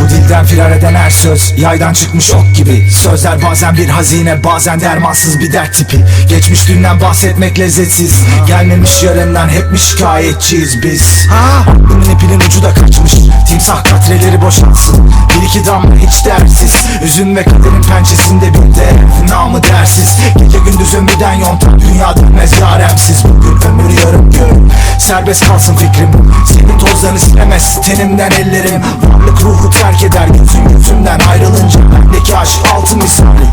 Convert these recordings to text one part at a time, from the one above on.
Bu dilden firar eden her söz Yaydan çıkmış ok gibi. Sözler bazen bir hazine Bazen dermansız bir dert tipi. Geçmiş dünden bahsetmek lezzetsiz. Gelmemiş yarından hep mi şikayetçiyiz biz? Aklımın ipinin ucu da kaçmış Timsah katreleri boşalsın Bir iki damla hiç dersiz. Üzün ve kaderin pençesinde bir de Namı dersiz? Gece gündüz ömürden yontan Dünya dönmez yaremsiz Bugün ömür yarım gün. Serbest kalsın fikrim. Senin tozlarını silemez tenimden ellerim. Varlık ruhu terk eder gözüm yüzümden ayrılınca Bendeki aşk altın misali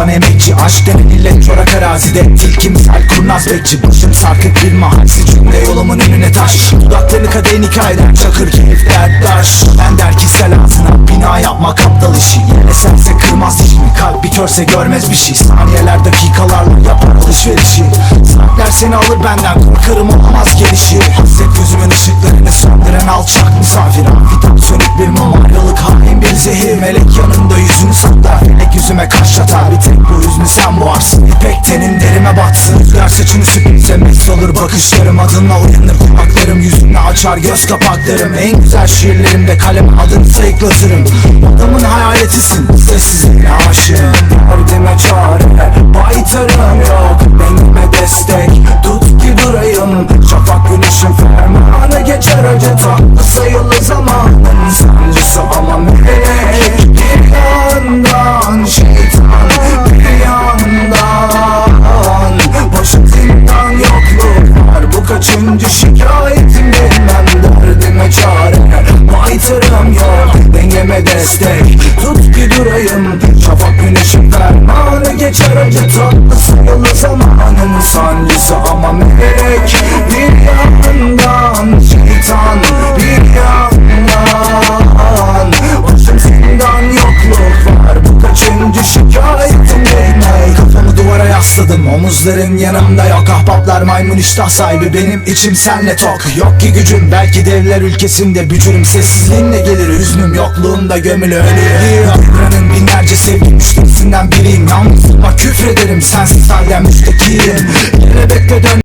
sana emekçi Aşk denen illet çorak arazide Tilki misal kurnaz bekçi Başım sarkık bir mahalsi cümle yolumun önüne taş Dudaklarını kadehin hikayeden Çakır keyif derttaş Ben der ki sel ağzına Bina yapmak aptal işi. Yine sense kırmaz dişimi Kalp bir körse görmez bir şey. Saniyeler dakikalarla yapar alışverişi. Saatler seni alır benden Korkarım olamaz gelişi. Hasret gözümün ışıklarını söndüren alçak misafir. Afidan sönük bir mum ayrılık hain bir zehir. Melek yanında yüzünü saklar yüzüme kaş atar Bir tek bu hüznü sen boğarsın. İpek tenin derime batsın. Rüzgar saçını süpürse mest olur. Bakışlarım Adınla uyanır. Kulaklarım Yüzünle açar. Göz kapaklarım En güzel şiirlerimde kalem. Adını sayıklatırım. Adamın hayaletisin. Sessizliğine aşığım. Derdime çare kaçıncı şikayetim bilmem Derdime çare. Baytırım yok Dengeme destek. Tut ki durayım Şafak güneşin fermanı geçer. Acı tatlı sayılı zamanın sancısı ama melek yasladım Omuzların yanımda yok. Ahbaplar maymun iştah sahibi. Benim içim senle tok. Yok ki gücüm. Belki devler ülkesinde bücürüm. Sessizliğinle gelir. Hüznüm Yokluğumda gömülü ölüyor Devranın binlerce sevgi müşterisinden biriyim. Yalnızlığa küfrederim. Sensiz halden müstakiyim. Yere bekle dön